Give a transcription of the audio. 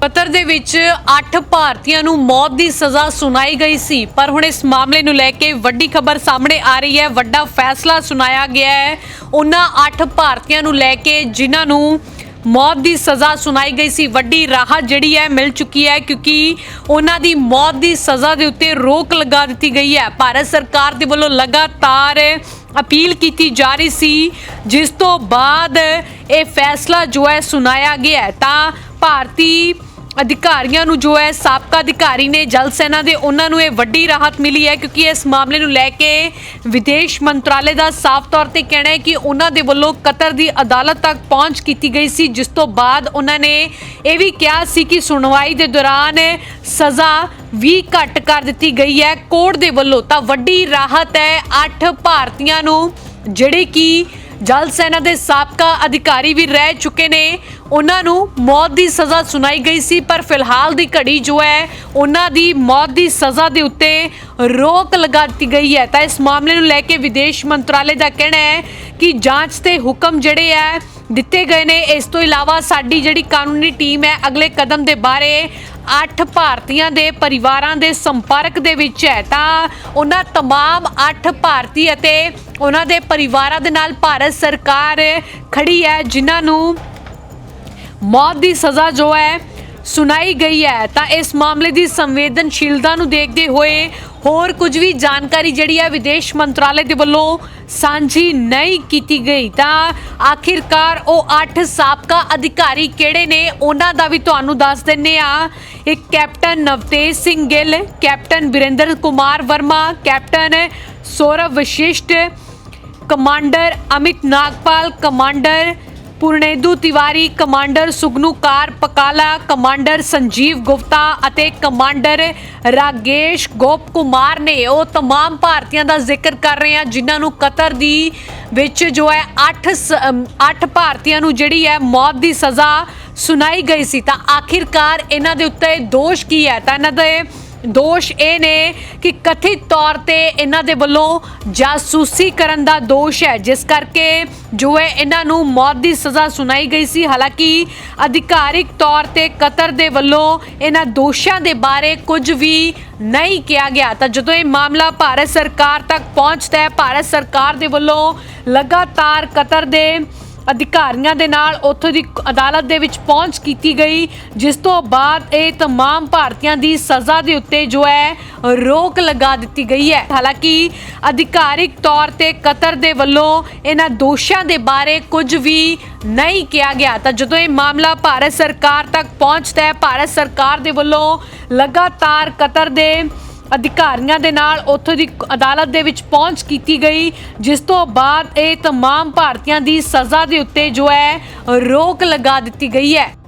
ਪੱਤਰ ਦੇ ਵਿੱਚ 8 ਭਾਰਤੀਆਂ ਨੂੰ ਮੌਤ ਦੀ ਸਜ਼ਾ ਸੁਣਾਈ ਗਈ ਸੀ। ਪਰ ਹੁਣ ਇਸ ਮਾਮਲੇ ਨੂੰ ਲੈ ਕੇ ਵੱਡੀ ਖਬਰ ਸਾਹਮਣੇ ਆ ਰਹੀ ਹੈ। ਵੱਡਾ ਫੈਸਲਾ ਸੁਣਾਇਆ ਗਿਆ ਹੈ। ਉਹਨਾਂ 8 ਭਾਰਤੀਆਂ ਨੂੰ ਲੈ ਕੇ ਜਿਨ੍ਹਾਂ ਨੂੰ ਮੌਤ ਦੀ ਸਜ਼ਾ ਸੁਣਾਈ ਗਈ ਸੀ। ਵੱਡੀ ਰਾਹਤ ਜਿਹੜੀ ਹੈ ਮਿਲ ਚੁੱਕੀ ਹੈ ਕਿਉਂਕਿ ਉਹਨਾਂ ਦੀ ਮੌਤ ਦੀ ਸਜ਼ਾ ਦੇ ਉੱਤੇ ਰੋਕ ਲਗਾ ਦਿੱਤੀ ਗਈ ਹੈ। ਭਾਰਤ ਸਰਕਾਰ ਦੇ ਵੱਲੋਂ ਲਗਾਤਾਰ ਅਪੀਲ ਕੀਤੀ ਜਾ ਰਹੀ ਸੀ। ਜਿਸ ਤੋਂ ਬਾਅਦ ਇਹ ਫੈਸਲਾ ਜੋ ਹੈ ਸੁਣਾਇਆ ਗਿਆ ਤਾਂ ਭਾਰਤੀ ਅਧਿਕਾਰੀਆਂ ਨੂੰ ਜੋ ਹੈ ਸਾਬਕਾ ਅਧਿਕਾਰੀ ਨੇ ਜਲ ਸੈਨਾ ਦੇ ਉਹਨਾਂ ਨੂੰ ਇਹ ਵੱਡੀ ਰਾਹਤ ਮਿਲੀ ਹੈ ਕਿਉਂਕਿ ਇਸ ਮਾਮਲੇ ਨੂੰ ਲੈ ਕੇ ਵਿਦੇਸ਼ ਮੰਤਰਾਲੇ ਦਾ ਸਾਫ਼ ਤੌਰ ਤੇ ਕਹਿਣਾ ਹੈ ਕਿ ਉਹਨਾਂ ਦੇ ਵੱਲੋਂ ਕਤਰ ਦੀ ਅਦਾਲਤ ਤੱਕ ਪਹੁੰਚ ਕੀਤੀ ਗਈ ਸੀ, ਜਿਸ ਤੋਂ ਬਾਅਦ ਉਹਨਾਂ ਨੇ ਇਹ ਵੀ ਕਿਹਾ ਸੀ ਕਿ ਸੁਣਵਾਈ ਦੇ ਦੌਰਾਨ ਸਜ਼ਾ ਵੀ ਘੱਟ ਕਰ ਦਿੱਤੀ ਗਈ ਹੈ। ਕੋਰਟ ਦੇ ਵੱਲੋਂ ਤਾਂ ਵੱਡੀ ਰਾਹਤ ਹੈ 8 ਭਾਰਤੀਆਂ ਨੂੰ, ਜਿਹੜੇ ਕਿ ਜਲ ਸੈਨਾ ਦੇ ਸਾਬਕਾ ਅਧਿਕਾਰੀ ਵੀ ਰਹਿ ਚੁੱਕੇ ਨੇ। ਉਹਨਾਂ ਨੂੰ ਮੌਤ ਦੀ ਸਜ਼ਾ ਸੁਣਾਈ ਗਈ ਸੀ ਪਰ ਫਿਲਹਾਲ ਦੀ ਘੜੀ ਜੋ ਹੈ ਉਹਨਾਂ ਦੀ ਮੌਤ ਦੀ ਸਜ਼ਾ ਦੇ ਉੱਤੇ ਰੋਕ ਲਗਾ ਦਿੱਤੀ ਗਈ ਹੈ ਤਾਂ ਇਸ ਮਾਮਲੇ ਨੂੰ ਲੈ ਕੇ ਵਿਦੇਸ਼ ਮੰਤਰਾਲੇ ਦਾ ਕਹਿਣਾ ਹੈ ਕਿ ਜਾਂਚ ਤੇ ਹੁਕਮ ਜਿਹੜੇ ਹੈ ਦਿੱਤੇ ਗਏ ਨੇ ਇਸ ਤੋਂ ਇਲਾਵਾ ਸਾਡੀ ਜਿਹੜੀ ਕਾਨੂੰਨੀ ਟੀਮ ਹੈ ਅਗਲੇ ਕਦਮ ਦੇ ਬਾਰੇ 8 ਭਾਰਤੀਆਂ ਦੇ ਪਰਿਵਾਰਾਂ ਦੇ ਸੰਪਰਕ ਦੇ ਵਿੱਚ ਹੈ ਤਾਂ ਉਹਨਾਂ तमाम 8 ਭਾਰਤੀ ਅਤੇ ਉਹਨਾਂ ਦੇ ਪਰਿਵਾਰਾਂ ਦੇ ਨਾਲ ਭਾਰਤ ਸਰਕਾਰ ਖੜੀ ਹੈ ਜਿਨ੍ਹਾਂ ਨੂੰ ਮੌਤ ਦੀ ਸਜ਼ਾ ਜੋ ਹੈ, ਸੁਣਾਈ ਗਈ ਹੈ। ਤਾਂ ਇਸ ਮਾਮਲੇ ਦੀ ਸੰਵੇਦਨਸ਼ੀਲਤਾ ਨੂੰ ਦੇਖਦੇ ਹੋਏ ਹੋਰ ਕੁਝ ਵੀ ਜਾਣਕਾਰੀ ਜਿਹੜੀ ਹੈ ਵਿਦੇਸ਼ ਮੰਤਰਾਲੇ ਦੇ ਵੱਲੋਂ ਸਾਂਝੀ ਨਹੀਂ ਕੀਤੀ ਗਈ। ਤਾਂ ਆਖਿਰਕਾਰ ਉਹ 8 ਸਾਬਕਾ ਅਧਿਕਾਰੀ ਕਿਹੜੇ ਨੇ, ਉਹਨਾਂ ਦਾ ਵੀ ਤੁਹਾਨੂੰ ਦੱਸ ਦਿੰਨੇ ਆ। ਇੱਕ captain Navtej Singh Gill, captain Virendra Kumar Verma, captain Saurav Vashisht, commander Amit Nagpal, commander ਪੁਰਨੇਦੂ Tiwari commander ਸੁਗਨੂਕਾਰ ਪਕਾਲਾ commander Sanjeev Gupta ਅਤੇ ਕਮਾਂਡਰ ਰਾਗੇਸ਼ ਗੋਪ ਕੁਮਾਰ ਨੇ ਉਹ तमाम ਭਾਰਤੀਆਂ ਦਾ ਜ਼ਿਕਰ ਕਰ ਰਹੇ ਹਾਂ ਜਿਨ੍ਹਾਂ ਨੂੰ ਕਤਰ ਦੀ ਵਿੱਚ ਜੋ ਹੈ 8 8 ਭਾਰਤੀਆਂ ਨੂੰ ਜਿਹੜੀ ਹੈ ਮੌਤ ਦੀ ਸਜ਼ਾ ਸੁਣਾਈ ਗਈ ਸੀ ਤਾਂ ਆਖਿਰਕਾਰ ਇਹਨਾਂ ਦੇ ਉੱਤੇ ਦੋਸ਼ ਕੀ ਹੈ ਤਾਂ ਇਹਨਾਂ ਦੇ ਦੋਸ਼ ਇਹ ਨੇ ਕਿ ਕਥਿਤ ਤੌਰ ਤੇ ਇਹਨਾਂ ਦੇ ਵੱਲੋਂ ਜਾਸੂਸੀ ਕਰਨ ਦਾ ਦੋਸ਼ ਹੈ, ਜਿਸ ਕਰਕੇ ਜੋ ਹੈ ਇਹਨਾਂ ਨੂੰ ਮੌਤ ਦੀ ਸਜ਼ਾ ਸੁਣਾਈ ਗਈ ਸੀ। ਹਾਲਾਂਕਿ ਅਧਿਕਾਰਿਕ ਤੌਰ ਤੇ ਕਤਰ ਦੇ ਵੱਲੋਂ ਇਹਨਾਂ ਦੋਸ਼ਾਂ ਦੇ ਬਾਰੇ ਕੁਝ ਵੀ ਨਹੀਂ ਕਿਹਾ ਗਿਆ। ਤਾਂ ਜਦੋਂ ਇਹ ਮਾਮਲਾ ਭਾਰਤ ਸਰਕਾਰ ਤੱਕ ਪਹੁੰਚਦਾ ਹੈ, ਭਾਰਤ ਸਰਕਾਰ ਦੇ ਵੱਲੋਂ ਲਗਾਤਾਰ ਕਤਰ ਦੇ ਅਧਿਕਾਰੀਆਂ ਦੇ ਨਾਲ ਉੱਥੋਂ ਦੀ ਅਦਾਲਤ ਦੇ ਵਿੱਚ ਪਹੁੰਚ ਕੀਤੀ ਗਈ ਜਿਸ ਤੋਂ ਬਾਅਦ ਇਹ तमाम ਭਾਰਤੀਆਂ ਦੀ ਸਜ਼ਾ ਦੇ ਉੱਤੇ ਜੋ ਹੈ ਰੋਕ ਲਗਾ ਦਿੱਤੀ ਗਈ ਹੈ ਹਾਲਾਂਕਿ ਅਧਿਕਾਰਿਕ ਤੌਰ ਤੇ ਕਤਰ ਦੇ ਵੱਲੋਂ ਇਹਨਾਂ ਦੋਸ਼ਾਂ ਦੇ ਬਾਰੇ ਕੁਝ ਵੀ ਨਹੀਂ ਕਿਹਾ ਗਿਆ ਤਾਂ ਜਦੋਂ ਇਹ ਮਾਮਲਾ ਭਾਰਤ ਸਰਕਾਰ ਤੱਕ ਪਹੁੰਚਦਾ ਹੈ ਭਾਰਤ ਸਰਕਾਰ ਦੇ ਵੱਲੋਂ ਲਗਾਤਾਰ ਕਤਰ ਦੇ ਅਧਿਕਾਰੀਆਂ ਦੇ ਨਾਲ ਉੱਥੋਂ ਦੀ ਅਦਾਲਤ ਦੇ ਵਿੱਚ ਪਹੁੰਚ ਕੀਤੀ ਗਈ ਜਿਸ ਤੋਂ ਬਾਅਦ ਇਹ तमाम ਭਾਰਤੀਆਂ ਦੀ ਸਜ਼ਾ ਦੇ ਉੱਤੇ ਜੋ ਹੈ ਰੋਕ ਲਗਾ ਦਿੱਤੀ ਗਈ ਹੈ